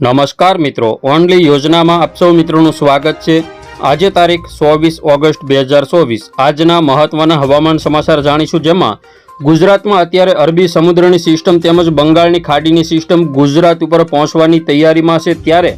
નમસ્કાર મિત્રો. ઓનલી યોજનામાં આપ સૌ મિત્રોનું સ્વાગત છે. આજે તારીખ ચોવીસ ઓગસ્ટ બે હજાર ચોવીસ. આજના મહત્વના હવામાન સમાચાર જાણીશું જેમાં ગુજરાતમાં અત્યારે અરબી સમુદ્રની સિસ્ટમ તેમજ બંગાળની ખાડીની સિસ્ટમ ગુજરાત ઉપર પહોંચવાની તૈયારીમાં છે. ત્યારે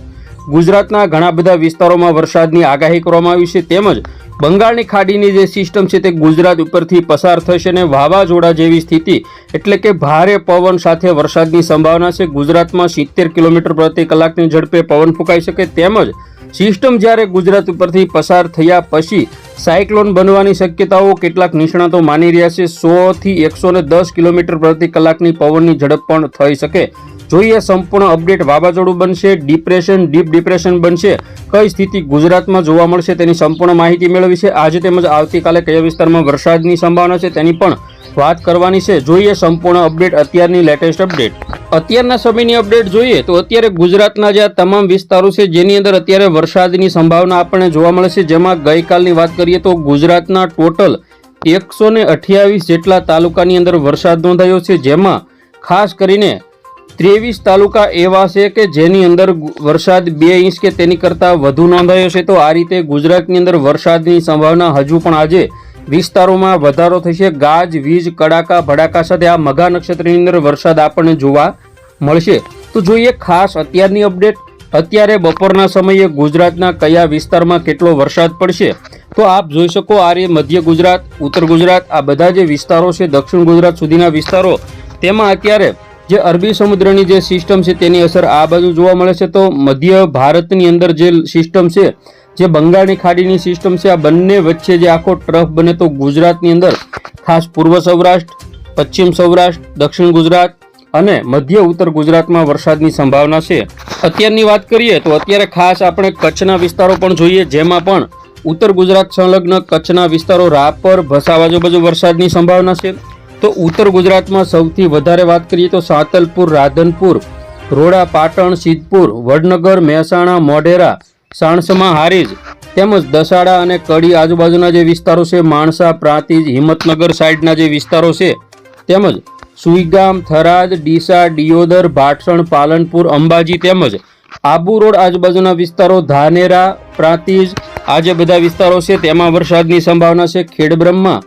ગુજરાતના ઘણા બધા વિસ્તારોમાં વરસાદની આગાહી કરવામાં આવી છે. તેમજ બંગાળની ખાડીની જે સિસ્ટમ છે તે ગુજરાત ઉપરથી પસાર થશે અને વાવાઝોડા જેવી સ્થિતિ એટલે કે ભારે પવન સાથે વરસાદની સંભાવના છે. ગુજરાતમાં સિત્તેર કિલોમીટર પ્રતિ કલાકની ઝડપે પવન ફૂંકાઈ શકે. તેમજ સિસ્ટમ જ્યારે ગુજરાત ઉપરથી પસાર થયા પછી સાયક્લોન બનવાની શક્યતાઓ કેટલાક નિષ્ણાતો માની રહ્યા છે. સોથી એકસો ને દસ કિલોમીટર પ્રતિ કલાકની પવનની ઝડપ પણ થઈ શકે. જોઈએ સંપૂર્ણ અપડેટ વાવાઝોડું બનશે, ડિપ્રેશન, ડીપ ડિપ્રેશન બનશે, કઈ સ્થિતિ ગુજરાતમાં જોવા મળશે તેની સંપૂર્ણ માહિતી મેળવી છે. આજે તેમજ આવતીકાલે કયા વિસ્તારમાં વરસાદની સંભાવના છે તેની પણ વાત કરવાની છે. જોઈએ સંપૂર્ણ અપડેટ, અત્યારની લેટેસ્ટ અપડેટ. અત્યારના સમયની અપડેટ જોઈએ તો અત્યારે ગુજરાતના જે તમામ વિસ્તારો છે, જેની અંદર અત્યારે વરસાદની સંભાવના આપણને જોવા મળે છે. જેમાં ગઈકાલની વાત કરીએ તો ગુજરાતના ટોટલ એકસો જેટલા તાલુકાની અંદર વરસાદ નોંધાયો છે. જેમાં ખાસ કરીને ત્રેવીસ તાલુકા એવા છે કે જેની અંદર વરસાદ બે ઇંચ કે તેની કરતાં વધુ નોંધાયો છે. તો આ રીતે ગુજરાતની અંદર વરસાદની સંભાવના હજુ પણ આજે વિસ્તારોમાં વધારો થશે. ગાજ, વીજ, કડાકા, ભડાકા સાથે આ મઘા નક્ષત્રની અંદર વરસાદ આપણને જોવા મળશે. તો જોઈએ ખાસ અત્યારની અપડેટ. અત્યારે બપોરના સમયે ગુજરાતના કયા વિસ્તારમાં કેટલો વરસાદ પડશે? તો આપ જોઈ શકો આ રે મધ્ય ગુજરાત, ઉત્તર ગુજરાત, આ બધા જે વિસ્તારો છે, દક્ષિણ ગુજરાત સુધીના વિસ્તારો, તેમાં અત્યારે જે અરબી સમુદ્રની જે સિસ્ટમ છે તેની અસર આ બાજુ જોવા મળે છે. તો મધ્ય ભારતની અંદર જે સિસ્ટમ છે, જે બંગાળની ખાડીની સિસ્ટમ છે, આ બંને વચ્ચે જે આખો ટ્રફ બને તો ગુજરાતની અંદર ખાસ પૂર્વ સૌરાષ્ટ્ર, પશ્ચિમ સૌરાષ્ટ્ર, દક્ષિણ ગુજરાત અને મધ્ય ઉત્તર ગુજરાતમાં વરસાદની સંભાવના છે. અત્યારની વાત કરીએ તો અત્યારે ખાસ આપણે કચ્છના વિસ્તારો પણ જોઈએ, જેમાં પણ ઉત્તર ગુજરાત સંલગ્ન કચ્છના વિસ્તારો રાપર, ભસાવ આજુબાજુ વરસાદની સંભાવના છે. તો ઉત્તર ગુજરાતમાં સૌથી વધારે વાત કરીએ તો સાતલપુર, રાધનપુર, રોડા, પાટણ, સિદ્ધપુર, વડનગર, મહેસાણા, મોઢેરા, સાણસમા હારીજ તેમજ દસાડા અને કડી આજુબાજુના જે વિસ્તારો છે, માણસા, પ્રાંતિજ, હિંમતનગર સાઈડના જે વિસ્તારો છે, તેમજ સુઈગામ, થરાદ, ડીસા, ડિયોદર, ભાટસણ, પાલનપુર, અંબાજી તેમજ આબુ રોડ આજુબાજુના વિસ્તારો, ધાનેરા, પ્રાંતિજ, આ જે બધા વિસ્તારો છે, તેમાં વરસાદની સંભાવના છે, ખેડબ્રહ્મા,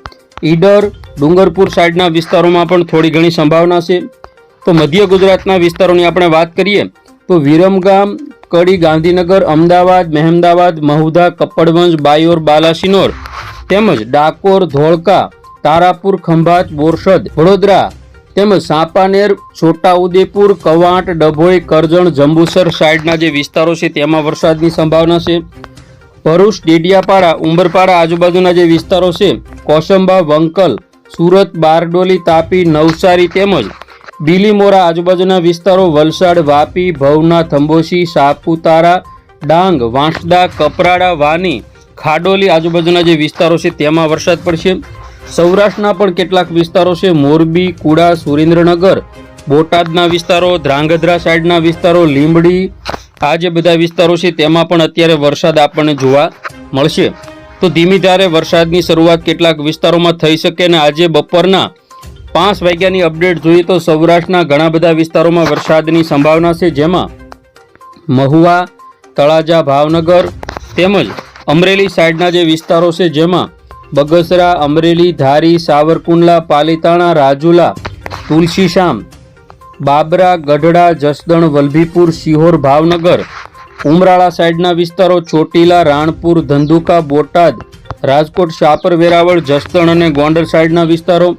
ઈડર ડુંગરપુર સાઈડના વિસ્તારોમાં પણ થોડી ઘણી સંભાવના છે. તો મધ્ય ગુજરાતના વિસ્તારોની આપણે વાત કરીએ, તો વિરમગામ, કડી, ગાંધીનગર, અમદાવાદ, મહેમદાવાદ, મહુધા, કપ્પડવંજ, બાયોર, બાલાસિનોર તેમજ ડાકોર, ધોળકા, તારાપુર, ખંભાત, બોરસદ, વડોદરા તેમજ સાપાનેર, છોટાઉદેપુર, કવાંટ, ડભોઈ, કરજણ, જંબુસર સાઈડના જે વિસ્તારો છે તેમાં વરસાદની સંભાવના છે. ભરૂચ, ડેડિયાપાડા, ઉંબરપાડા આજુબાજુના જે વિસ્તારો છે, કોસંબા, વંકલ સુરત, બારડોલી, તાપી, નવસારી તેમજ બિલીમોરા આજુબાજુના વિસ્તારો વલસાડ, વાપી, ભવના થંભોસી સાપુતારા, ડાંગ, વાંસદા, કપરાડા, વાની, ખાડોલી આજુબાજુના જે વિસ્તારો છે તેમાં વરસાદ પડશે. સૌરાષ્ટ્રના પણ કેટલાક વિસ્તારો છે મોરબી, કુડા, સુરેન્દ્રનગર, બોટાદના વિસ્તારો, ધ્રાંગધ્રા સાઈડના વિસ્તારો, લીંબડી, આ જે બધા વિસ્તારો છે તેમાં પણ અત્યારે વરસાદ આપણને જોવા મળશે. તો ધીમી ધારે વરસાદની શરૂઆત કેટલાક વિસ્તારોમાં થઈ શકે અને આજે બપોરના પાંચ વાગ્યાની અપડેટ જોઈએ તો સૌરાષ્ટ્રના ઘણા બધા વિસ્તારોમાં વરસાદની સંભાવના છે, જેમાં મહુવા, તળાજા, ભાવનગર તેમજ અમરેલી સાઈડના જે વિસ્તારો છે, જેમાં બગસરા, અમરેલી, ધારી, સાવરકુંડલા, પાલીતાણા, રાજુલા, તુલસીશામ, બાબરા, ગઢડા, જસદણ, વલભીપુર, શિહોર, ભાવનગર ઉમરાળા સાઈડના વિસ્તારો ચોટીલા, રાણપુર, ધંધુકા, બોટાદ, રાજકોટ, શાપર, વેરાવળ, જસદણ અને ગોંડલ સાઈડના વિસ્તારો.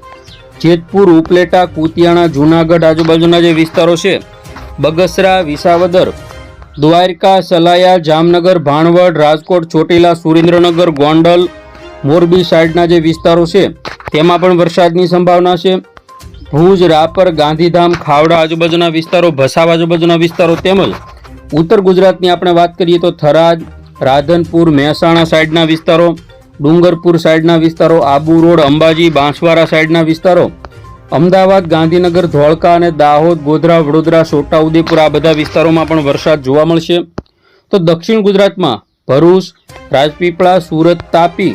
જેતપુર, ઉપલેટા, કુતિયાણા, જૂનાગઢ આજુબાજુના જે વિસ્તારો છે, બગસરા, વિસાવદર, દ્વારકા, સલાયા, જામનગર, ભાણવડ, રાજકોટ, ચોટીલા, સુરેન્દ્રનગર, ગોંડલ, મોરબી સાઈડના જે વિસ્તારો છે, તેમાં પણ વરસાદની સંભાવના છે. ભુજ, રાપર, ગાંધીધામ, ખાવડા આજુબાજુના વિસ્તારો, ભસાવ આજુબાજુના વિસ્તારો તેમજ ઉત્તર ગુજરાતની આપણે વાત કરીએ તો થરાદ, રાધનપુર, મહેસાણા સાઈડના વિસ્તારો, ડુંગરપુર સાઈડના વિસ્તારો, આબુ રોડ, અંબાજી, બાંસવાડા સાઈડના વિસ્તારો, અમદાવાદ, ગાંધીનગર, ધોળકા અને દાહોદ, ગોધરા, વડોદરા છોટાઉદેપુર આ બધા વિસ્તારોમાં પણ વરસાદ જોવા મળશે. તો દક્ષિણ ગુજરાતમાં ભરૂચ, રાજપીપળા, સુરત, તાપી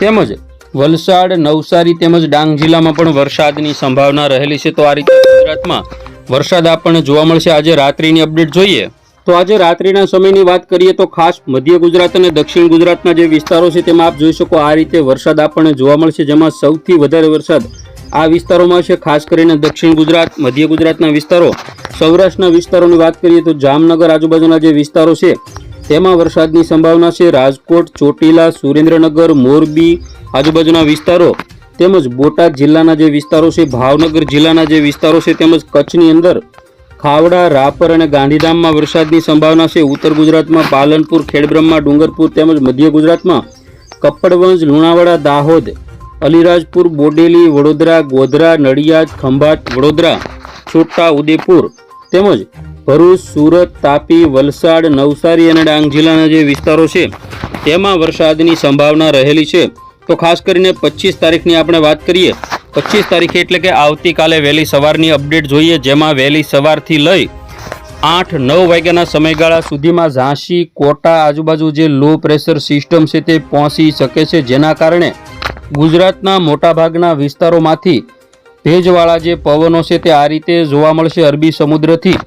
તેમજ વલસાડ, નવસારી તેમજ ડાંગ જિલ્લામાં પણ વરસાદની સંભાવના રહેલી છે. તો આ રીતે ગુજરાતમાં વરસાદ આપણને જોવા મળશે. આજે રાત્રિની અપડેટ જોઈએ. તો આજે રાત્રિના સમયની વાત કરીએ તો ખાસ મધ્ય ગુજરાત અને દક્ષિણ ગુજરાતના જે વિસ્તારો છે તેમાં આપ જોઈ શકો આ રીતે વરસાદ આપણને જોવા મળશે, જેમાં સૌથી વધારે વરસાદ આ વિસ્તારોમાં છે. ખાસ કરીને દક્ષિણ ગુજરાત, મધ્ય ગુજરાતના વિસ્તારો, સૌરાષ્ટ્રના વિસ્તારોની વાત કરીએ તો જામનગર આજુબાજુના જે વિસ્તારો છે, તેમાં વરસાદની સંભાવના છે. રાજકોટ, ચોટીલા, સુરેન્દ્રનગર, મોરબી આજુબાજુના વિસ્તારો તેમજ બોટાદ જિલ્લાના જે વિસ્તારો છે, ભાવનગર જિલ્લાના જે વિસ્તારો છે તેમજ કચ્છની અંદર ખાવડા, રાપર અને ગાંધીધામમાં વરસાદની સંભાવના છે. ઉત્તર ગુજરાતમાં પાલનપુર, ખેડબ્રહ્મા, ડુંગરપુર તેમજ મધ્ય ગુજરાતમાં કપ્પડવંજ લુણાવાડા, દાહોદ, અલીરાજપુર, બોડેલી, વડોદરા, ગોધરા, નડિયાદ, ખંભાત, વડોદરા, છોટા, ઉદેપુર તેમજ ભરૂચ, સુરત, તાપી, વલસાડ, નવસારી અને ડાંગ જિલ્લાના જે વિસ્તારો છે, તેમાં વરસાદની સંભાવના રહેલી છે. તો ખાસ કરીને પચીસ તારીખની આપણે વાત કરીએ પચીસ તારીખે એટલે કે આવતીકાલે વહેલી સવારની અપડેટ જોઈએ, જેમાં વહેલી સવારથી લઈ આઠ નવ વાગ્યાના સમયગાળા સુધીમાં ઝાંસી, કોટા, આજુબાજુ જે લો પ્રેશર સિસ્ટમ છે તે પહોંચી શકે છે, જેના કારણે ગુજરાતના મોટાભાગના વિસ્તારોમાંથી ભેજવાળા જે પવનો છે તે આ રીતે જોવા મળશે અરબી સમુદ્રથી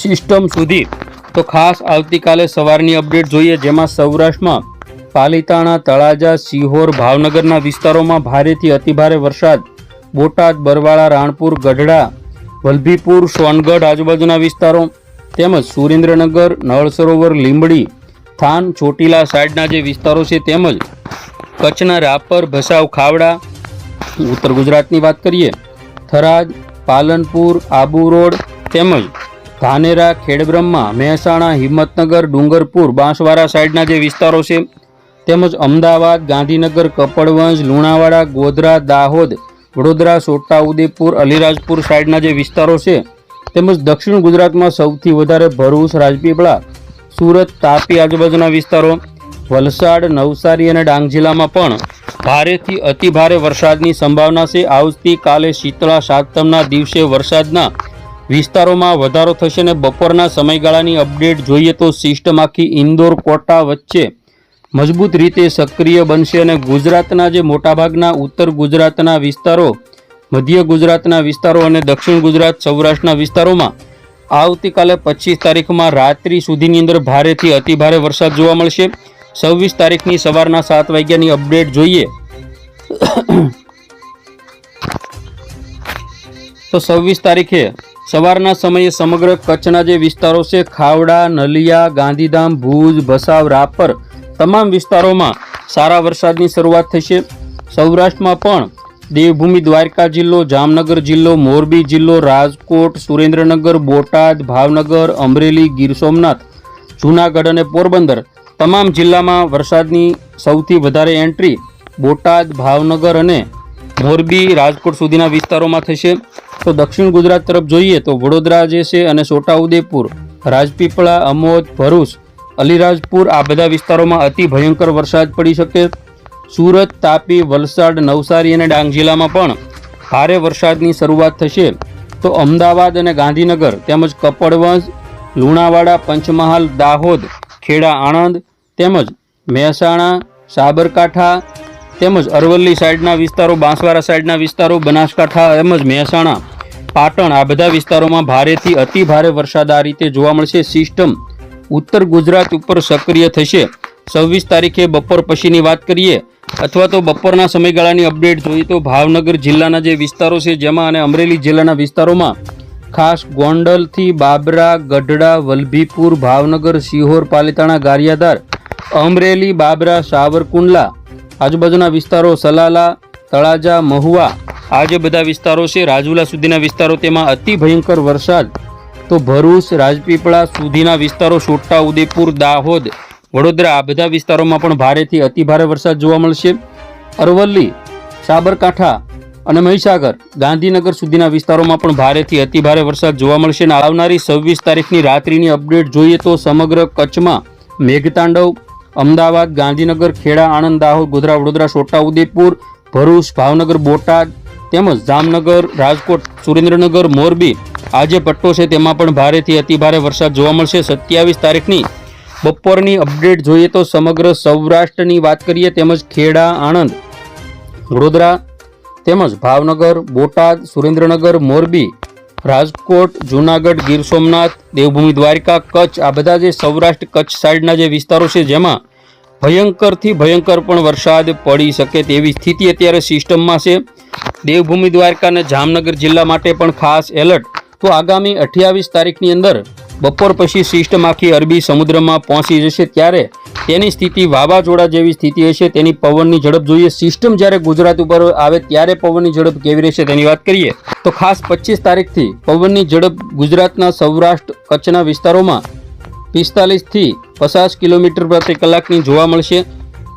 સિસ્ટમ સુધી. તો ખાસ આવતીકાલે સવારની અપડેટ જોઈએ, જેમાં સૌરાષ્ટ્રમાં પાલિતાણા, તળાજા, સિહોર, ભાવનગરના વિસ્તારોમાં ભારેથી અતિભારે વરસાદ બોટાદ, બરવાળા, રાણપુર, ગઢડા, વલભીપુર, સોનગઢ આજુબાજુના વિસ્તારો તેમજ સુરેન્દ્રનગર, નળ સરોવર, લીંબડી, થાન, ચોટીલા સાઈડના જે વિસ્તારો છે તેમજ કચ્છના રાપર, ભસાવ, ખાવડા, ઉત્તર ગુજરાતની વાત કરીએ, થરાદ, પાલનપુર, આબુ રોડ તેમજ ધાનેરા, ખેડબ્રહ્મા, મહેસાણા, હિંમતનગર, ડુંગરપુર, બાંસવાડા સાઈડના જે વિસ્તારો છે તેમજ અમદાવાદ, ગાંધીનગર, કપડવંજ, લુણાવાડા, ગોધરા, દાહોદ વડોદરા છોટાઉદેપુર અલીરાજપુર સાઈડના જે વિસ્તારો છે, તેમજ દક્ષિણ ગુજરાતમાં સૌથી વધારે ભરૂચ, રાજપીપળા, સુરત, તાપી આજુબાજુના વિસ્તારો, વલસાડ, નવસારી અને ડાંગ જિલ્લામાં પણ ભારેથી અતિભારે વરસાદની સંભાવના છે. આવતીકાલે શીતળા સાતમના દિવસે વરસાદના વિસ્તારોમાં વધારો થશે અને બપોરના સમયગાળાની અપડેટ જોઈએ તો સિસ્ટમ ઇન્દોર, કોટા વચ્ચે મજબૂત રીતે સક્રિય બનશે અને ગુજરાતના જે મોટાભાગના ઉત્તર ગુજરાતના વિસ્તારો, મધ્ય ગુજરાતના વિસ્તારો અને દક્ષિણ ગુજરાત, સૌરાષ્ટ્રના વિસ્તારોમાં આવતીકાલે પચીસ તારીખમાં રાત્રિ સુધીની અંદર ભારેથી અતિભારે વરસાદ જોવા મળશે. છવ્વીસ તારીખની સવારના સાત વાગ્યાની અપડેટ જોઈએ. તો છવ્વીસ તારીખે સવારના સમયે સમગ્ર કચ્છના જે વિસ્તારો છે, ખાવડા, નલિયા, ગાંધીધામ, ભુજ, ભસાવ, રાપર તમામ વિસ્તારોમાં સારા વરસાદની શરૂઆત થશે. સૌરાષ્ટ્રમાં પણ દેવભૂમિ દ્વારકા જિલ્લો, જામનગર જિલ્લો, મોરબી જિલ્લો, રાજકોટ, સુરેન્દ્રનગર, બોટાદ, ભાવનગર, અમરેલી, ગીર સોમનાથ, જૂનાગઢ અને પોરબંદર તમામ જિલ્લામાં વરસાદની સૌથી વધારે એન્ટ્રી બોટાદ, ભાવનગર અને મોરબી, રાજકોટ સુધીના વિસ્તારોમાં થશે. તો દક્ષિણ ગુજરાત તરફ જોઈએ તો વડોદરા જે છે અને છોટાઉદેપુર, રાજપીપળા, અમોદ, ભરૂચ અલીરાજપુર આ બધા વિસ્તારોમાં અતિ ભયંકર વરસાદ પડી શકે. સુરત, તાપી, વલસાડ, નવસારી અને ડાંગ જિલ્લામાં પણ ભારે વરસાદની શરૂઆત થશે. તો અમદાવાદ અને ગાંધીનગર તેમજ કપડવંજ, લુણાવાડા, પંચમહાલ, દાહોદ, ખેડા, આણંદ તેમજ મહેસાણા, સાબરકાંઠા તેમજ અરવલ્લી સાઈડના વિસ્તારો, બાંસવાડા સાઈડના વિસ્તારો, બનાસકાંઠા તેમજ મહેસાણા, પાટણ આ બધા વિસ્તારોમાં ભારેથી અતિ ભારે વરસાદ આ રીતે જોવા મળશે. સિસ્ટમ ઉત્તર ગુજરાત ઉપર સક્રિય થશે. છવ્વીસ તારીખે બપોર પછીની વાત કરીએ, અથવા તો બપોરના સમયગાળાની અપડેટ જોઈએ તો ભાવનગર જિલ્લાના જે વિસ્તારો છે, જેમાં અને અમરેલી જિલ્લાના વિસ્તારોમાં ખાસ ગોંડલથી બાબરા, ગઢડા, વલભીપુર, ભાવનગર સિહોર પાલિતાણા, ગારિયાધાર, અમરેલી, બાબરા, સાવરકુંડલા, આજુબાજુના વિસ્તારો સલાલા, તળાજા, મહુવા, આ જે બધા વિસ્તારો છે, રાજુલા સુધીના વિસ્તારો, તેમાં અતિ ભયંકર વરસાદ તો ભરૂચ, રાજપીપળા સુધીના વિસ્તારો છોટા ઉદેપુર, દાહોદ, વડોદરા આ બધા વિસ્તારોમાં પણ ભારેથી અતિભારે વરસાદ જોવા મળશે. અરવલ્લી, સાબરકાંઠા અને મહીસાગર, ગાંધીનગર સુધીના વિસ્તારોમાં પણ ભારેથી અતિભારે વરસાદ જોવા મળશે અને આવનારી છવ્વીસ તારીખની રાત્રિની અપડેટ જોઈએ તો સમગ્ર કચ્છમાં મેઘતાંડવ, અમદાવાદ, ગાંધીનગર, ખેડા, આણંદ, દાહોદ, ગોધરા, વડોદરા છોટાઉદેપુર ભરૂચ, ભાવનગર, બોટાદ તેમજ જામનગર, રાજકોટ, સુરેન્દ્રનગર, મોરબી આ જે પટ્ટો છે તેમાં પણ ભારેથી અતિભારે વરસાદ જોવા મળશે. સત્યાવીસ તારીખની બપોરની અપડેટ જોઈએ તો સમગ્ર સૌરાષ્ટ્રની વાત કરીએ તેમજ ખેડા, આણંદ, વડોદરા તેમજ ભાવનગર, બોટાદ, સુરેન્દ્રનગર, મોરબી, રાજકોટ, જૂનાગઢ, ગીર સોમનાથ, દેવભૂમિ, દ્વારિકા, કચ્છ આ બધા જે સૌરાષ્ટ્ર કચ્છ સાઈડના જે વિસ્તારો છે જેમાં ભયંકરથી ભયંકર પણ વરસાદ પડી શકે તેવી સ્થિતિ અત્યારે સિસ્ટમમાં છે. દેવભૂમિ દ્વારકા અને જામનગર જિલ્લા માટે પણ ખાસ એલર્ટ. તો આગામી અઠ્યાવીસ તારીખની અંદર બપોર પછી સિસ્ટમ આખી અરબી સમુદ્રમાં પહોંચી જશે ત્યારે તેની સ્થિતિ વાવાઝોડા જેવી સ્થિતિ હશે. તેની પવનની ઝડપ જોઈએ. સિસ્ટમ જ્યારે ગુજરાત ઉપર આવે ત્યારે પવનની ઝડપ કેવી રહેશે તેની વાત કરીએ. તો ખાસ પચીસ તારીખથી પવનની ઝડપ ગુજરાતના સૌરાષ્ટ્ર કચ્છના વિસ્તારોમાં પિસ્તાલીસથી પચાસ કિલોમીટર પ્રતિ કલાકની જોવા મળશે.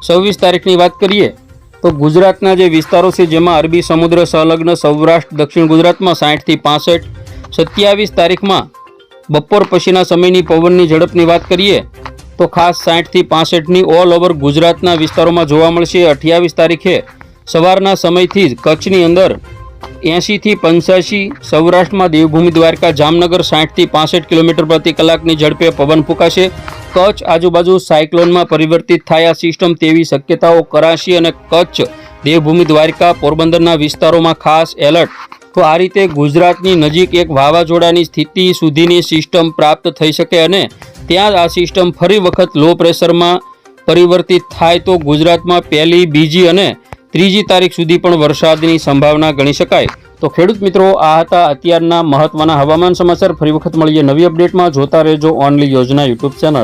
છવ્વીસ તારીખની વાત કરીએ તો ગુજરાતના જે વિસ્તારો છે, જેમાં અરબી સમુદ્ર સંલગ્ન સૌરાષ્ટ્ર, દક્ષિણ ગુજરાતમાં સાઠથી પાસઠ, સત્યાવીસ તારીખમાં બપોર પછીના સમયની પવનની ઝડપની વાત કરીએ, તો ખાસ સાઠથી પાસઠની ઓલ ઓવર ગુજરાતના વિસ્તારોમાં જોવા મળશે. અઠ્યાવીસ તારીખે સવારના સમયથી જ કચ્છની અંદર એંશીથી પંચ્યાસી સૌરાષ્ટ્રમાં દેવભૂમિ દ્વારકા જામનગર સાઠથી પાસઠ કિલોમીટર પ્રતિ કલાકની ઝડપે પવન ફૂંકાશે. કચ્છ આજુબાજુ સાયક્લોનમાં પરિવર્તિત થાય આ સિસ્ટમ તેવી શક્યતાઓ કરાશી અને કચ્છ દેવભૂમિ દ્વારકા પોરબંદરના વિસ્તારોમાં ખાસ એલર્ટ. તો આ રીતે ગુજરાતની નજીક એક વાવાઝોડાની સ્થિતિ સુધીની સિસ્ટમ પ્રાપ્ત થઈ શકે અને ત્યાં આ સિસ્ટમ ફરી વખત લો પ્રેશરમાં પરિવર્તિત થાય તો ગુજરાતમાં પહેલી બીજી અને ત્રીજી તારીખ સુધી પણ વરસાદની સંભાવના ગણી શકાય. તો ખેડૂત મિત્રો, આ હતા અત્યારના મહત્વના હવામાન સમાચાર. ફરી વખત મળીએ નવી અપડેટમાં. જોતા રહેજો ઓનલી યોજના યુટ્યુબ ચેનલ.